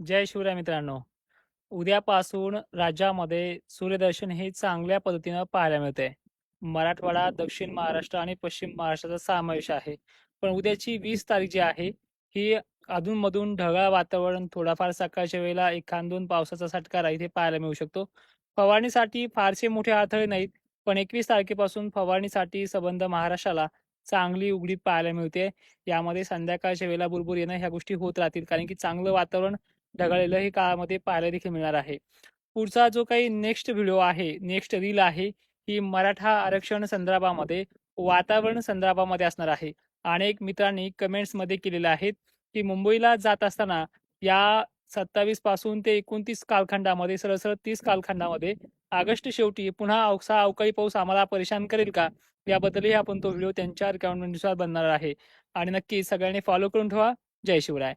जय शिवराय मित्रांनो. उद्यापासून राज्यामध्ये सूर्यदर्शन हे चांगल्या पद्धतीनं पाहायला मिळते मराठवाडा दक्षिण महाराष्ट्र आणि पश्चिम महाराष्ट्राचा समावेश आहे. पण उद्याची वीस तारीख जी आहे ही अधूनमधून ढगाळ वातावरण थोडाफार सकाळच्या वेळेला एखाद दोन पावसाचा सटका इथे पाहायला मिळू शकतो. फवारणीसाठी फारसे मोठे अडथळे नाहीत पण एकवीस तारखेपासून फवारणीसाठी संबंध महाराष्ट्राला चांगली उघडी पाहायला मिळते. यामध्ये संध्याकाळच्या वेळेला बुरबुर येणं ह्या गोष्टी होत राहतील कारण की चांगलं वातावरण ढगाळलेलं हे काळामध्ये पाहायला देखील मिळणार आहे. पुढचा जो काही नेक्स्ट व्हिडिओ आहे नेक्स्ट रील आहे ही मराठा आरक्षण संदर्भामध्ये वातावरण संदर्भामध्ये असणार आहे. अनेक मित्रांनी कमेंट्समध्ये केलेले आहेत की मुंबईला जात असताना या सत्तावीसपासून ते एकोणतीस कालखंडामध्ये सरसर तीस कालखंडामध्ये ऑगस्ट शेवटी पुन्हा अवसा अवकाळी पाऊस आम्हाला परेशान करेल का? याबद्दलही आपण तो व्हिडिओ त्यांच्या रिकमेंडनुसार बनणार आहे. आणि नक्की सगळ्यांनी फॉलो करून ठेवा. जय शिवराय.